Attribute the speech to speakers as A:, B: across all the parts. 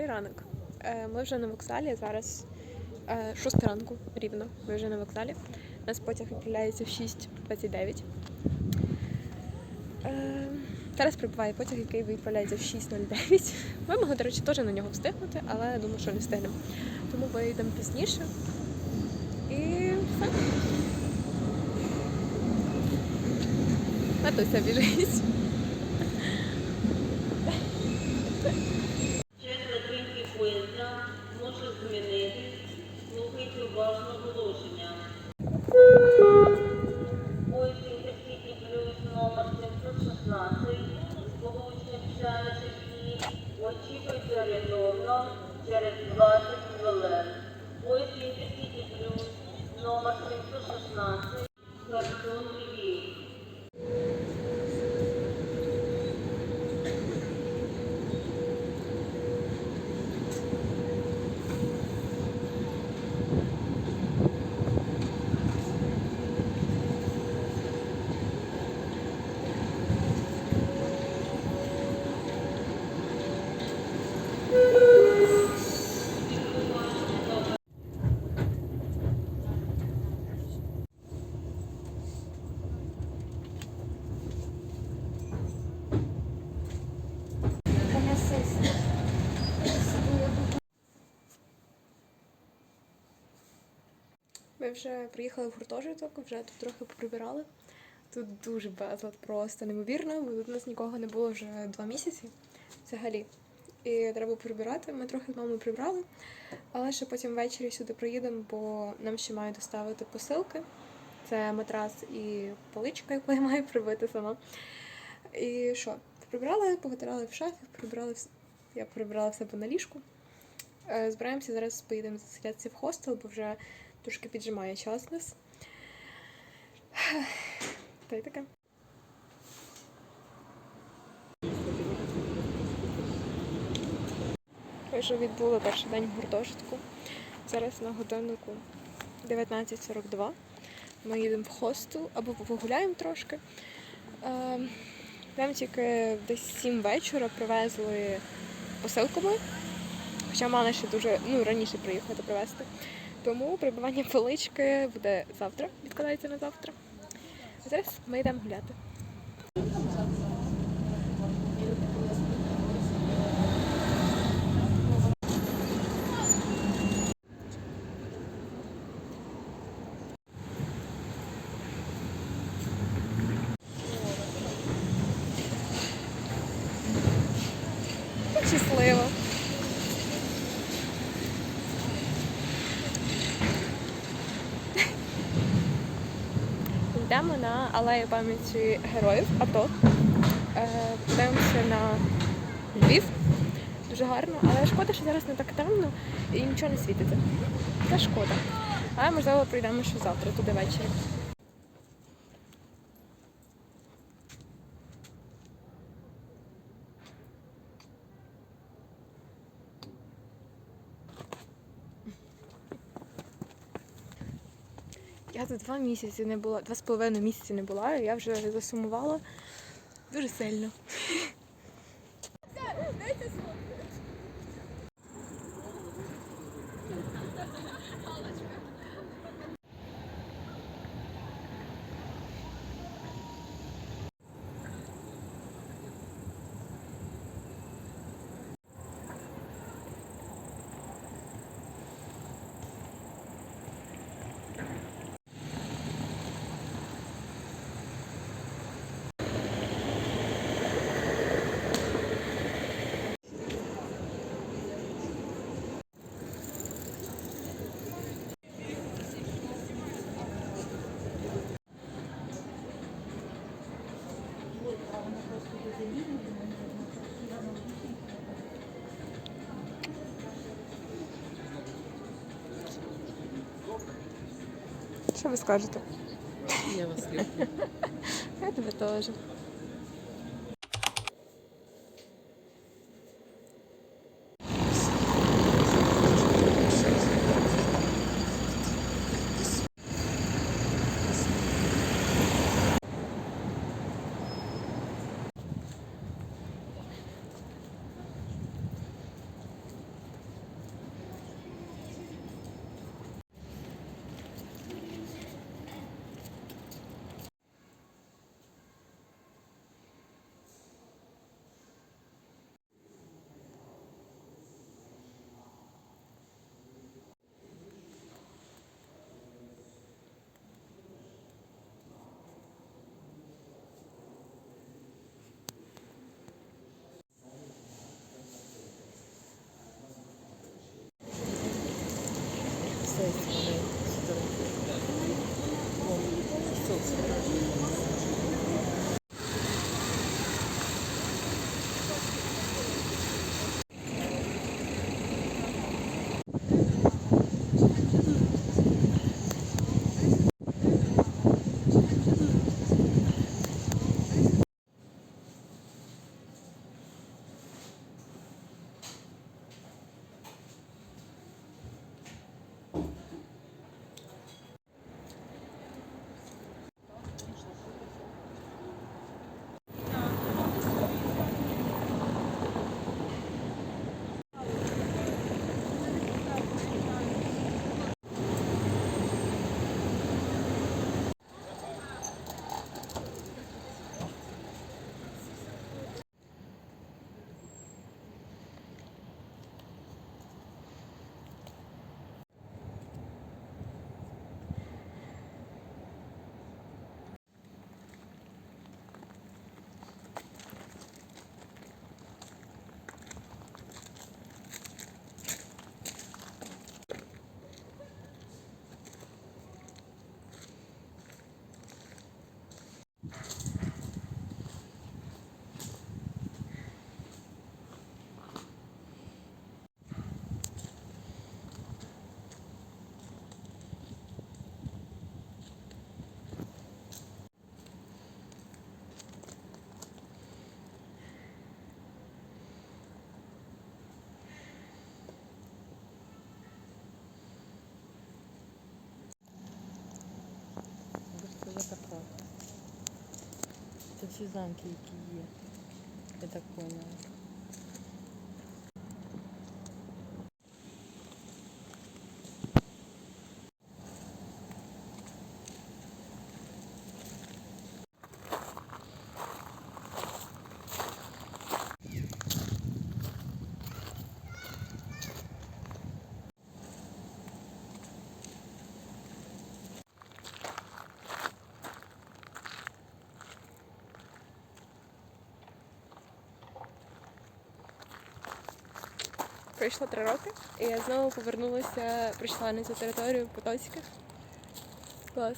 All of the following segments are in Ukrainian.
A: Добрий ранок. Е, Ми вже на вокзалі. Зараз е, 6 ранку рівно. Ми вже на вокзалі. Нас потяг відправляється в 6.29. Е, Зараз прибуває потяг, який відправляється в 6.09. Ми могли, до речі, теж на нього встигнути, але думаю, що не встигнемо. Тому вийдемо пізніше. І все. Матуся біжить. Ми вже приїхали в гуртожиток, вже тут трохи поприбирали. Тут дуже безлад, просто неймовірно, бо тут у нас нікого не було вже два місяці взагалі. І треба прибирати. Ми трохи з мамою прибрали, але ще потім ввечері сюди приїдемо, бо нам ще мають доставити посилки. Це матрас і поличка, яку я маю прибити сама. І що? Прибрали, повитирали в шафі, прибрали вс- я прибрала в себе на ліжку. Е, Збираємося зараз поїдемо заселятися в хостел, бо вже трошки піджимає час нас. Та й таке. Ми вже відбули перший день гуртожитку. Зараз на годиннику 19.42. Ми їдемо в хостел або погуляємо трошки. Е, Нам тільки десь 7 вечора привезли посилками. Хоча мали ще дуже ну, раніше приїхати привезти. Тому прибування полички буде завтра, відкладається на завтра. А зараз ми йдемо гуляти. Алею пам'яті героїв АТО. Е, Подивимося на Львів. Дуже гарно, але шкода, що зараз не так темно і нічого не світиться. Це шкода. Але можливо прийдемо ще завтра туди ввечері. Я тут два місяці не була, два з половиною місяці не була, і я вже засумувала дуже сильно. Що ви скажете?
B: Я вас люблю.
A: Я тебе теж.
B: হয়েছে Це всі замки, які є. Я так поняла.
A: Пройшло три роки, і я знову повернулася, прийшла на цю територію Потоцька. Клас.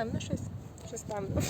A: Темно щось? Щось темно.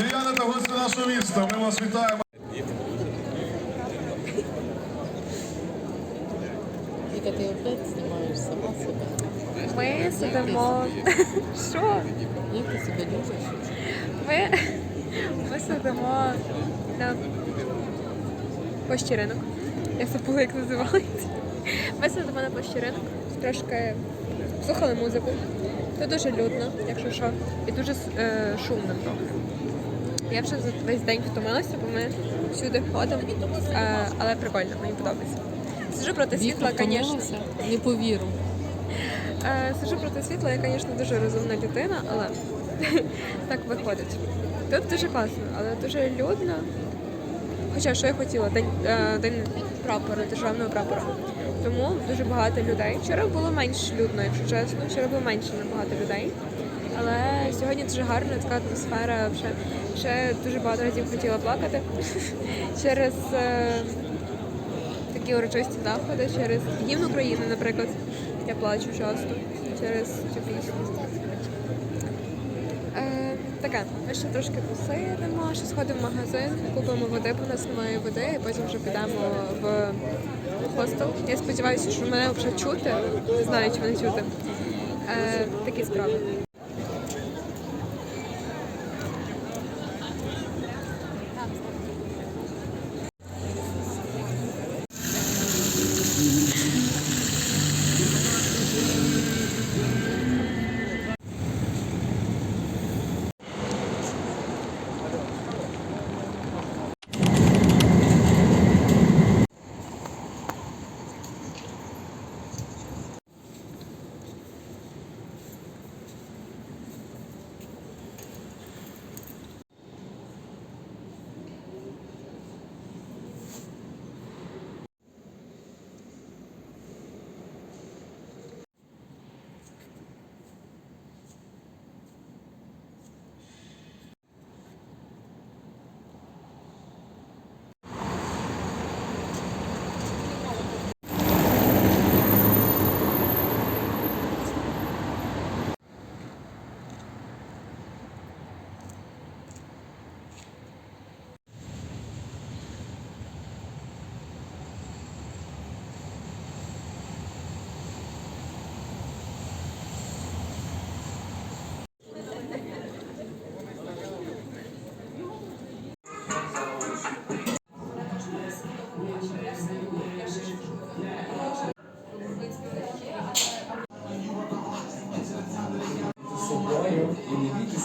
C: Львів'яни та гості нашого міста, ми вас вітаємо.
B: Віка, ти опять знімаєш сама себе.
A: Ми сидимо. Що?
B: Як ти себе любиш?
A: Ми, ми сидимо на площі ринок. Я забула, як називається. Ми сидимо на площі ринок, трошки слухали музику. Тут дуже людно, якщо що, і дуже е, шумно трохи. Я вже за весь день втомилася, бо ми всюди ходимо, е, але прикольно, мені подобається. Сижу проти світла, звісно.
B: Не повірю.
A: Е, Сижу проти світла, я, звісно, дуже розумна людина, але так виходить. Тут дуже класно, але дуже людно. Хоча що я хотіла? День, е, день прапора, державного прапора. Тому дуже багато людей. Вчора було менш людно, якщо чесно. Вчора було менше набагато людей. Але сьогодні дуже гарна така атмосфера. Ще, ще дуже багато разів хотіла плакати через е, такі урочисті заходи, через гімн України, наприклад. Я плачу часто через цю пісню. Е, таке, ми ще трошки посидимо, ще сходимо в магазин, купимо води, бо у нас немає води, і потім вже підемо в хостел. Я сподіваюся, що мене вже чути. Не знаю, чи мене чути. Е, такі справи.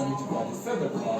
A: Sandra de Paris. Sandra, por favor.